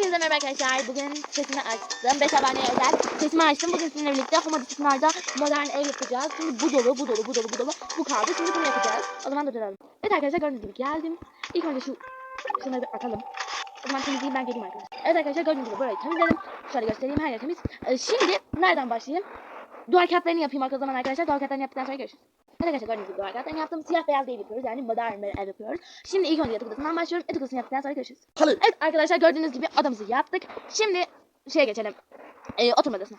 Hepinize merhaba arkadaşlar. Bugün sesimi açtım. 5 aboneye özel sesimi açtım. Bugün sizinle birlikte Homa Disiplinar'da modern ev yapacağız. Şimdi bu dolu, bu dolu, bu dolu, bu dolu. Bu kaldı. Şimdi bunu yapacağız. O zaman durduralım. Evet arkadaşlar gördüğünüz gibi geldim. İlk önce şu şunları bir atalım. O zaman temizleyeyim ben geleyim arkadaşlar. Evet arkadaşlar gördüğünüz gibi burayı temizledim. Şöyle göstereyim her yer temiz. Ee, şimdi nereden başlayayım? Duvar kağıtlarını yapayım o zaman arkadaşlar. Duvar kağıtlarını yaptıktan sonra görüşürüz. Arkadaşlar gördüğünüz gibi duvar kağıtlarını yaptım. Siyah beyaz değil yapıyoruz. Yani modern bir ev yapıyoruz. Şimdi ilk önce yatak odasından başlıyorum. Yatak odasını yaptıktan sonra görüşürüz. Halı. Evet arkadaşlar gördüğünüz gibi odamızı yaptık. Şimdi şeye geçelim. Ee, oturma odasına.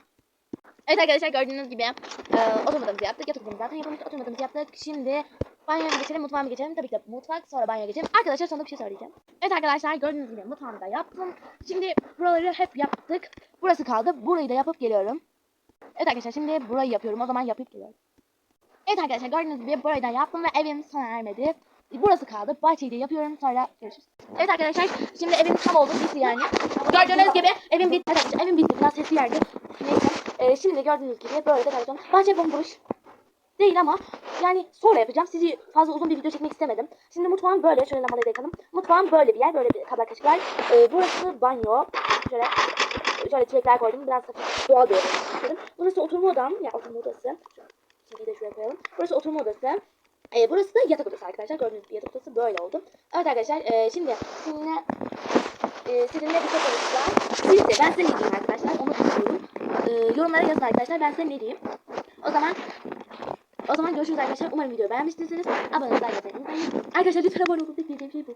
Evet arkadaşlar gördüğünüz gibi e, oturma odamızı yaptık. Yatak odamızı zaten yapılmış. Oturma odamızı yaptık. Şimdi banyoya geçelim, mutfağa geçelim? Tabii ki de mutfak, sonra banyoya geçelim. Arkadaşlar sonra bir şey söyleyeceğim. Evet arkadaşlar gördüğünüz gibi mutfağımı da yaptım. Şimdi buraları hep yaptık. Burası kaldı. Burayı da yapıp geliyorum. Evet arkadaşlar şimdi burayı yapıyorum. O zaman yapıp geliyorum. Evet arkadaşlar gördüğünüz gibi burayı da yaptım ve evim sona ermedi. Burası kaldı. Bahçeyi de yapıyorum. Sonra görüşürüz. Evet arkadaşlar şimdi evim tam oldu. Bitti yani. Gördüğünüz gibi evim bitti. Arkadaşlar evim bitti. Biraz sesli yerdi. Neyse. Ee, şimdi gördüğünüz gibi böyle de kalacağım. Bahçe bomboş. Değil ama yani sonra yapacağım. Sizi fazla uzun bir video çekmek istemedim. Şimdi mutfağım böyle. Şöyle lambaları da yakalım. Mutfağım böyle bir yer. Böyle bir kabak kaşık var. Ee, burası banyo. Şöyle şöyle çiçekler koydum. Biraz hafif doğal bir yer. Burası oturma odam. Ya oturma odası. Şimdi de şuraya koyalım. Burası oturma odası. Ee, burası da yatak odası arkadaşlar. Gördüğünüz gibi yatak odası böyle oldu. Evet arkadaşlar e, şimdi sizinle e, sizinle bir şey konuşacağım. Sizce ben size ne diyeyim arkadaşlar? Onu istiyorum. E, yorumlara yazın arkadaşlar. Ben size ne diyeyim? O zaman o zaman görüşürüz arkadaşlar. Umarım videoyu beğenmiştirsiniz. Abone olmayı unutmayın. Arkadaşlar lütfen abone olun. Bekleyeceğim şey bu.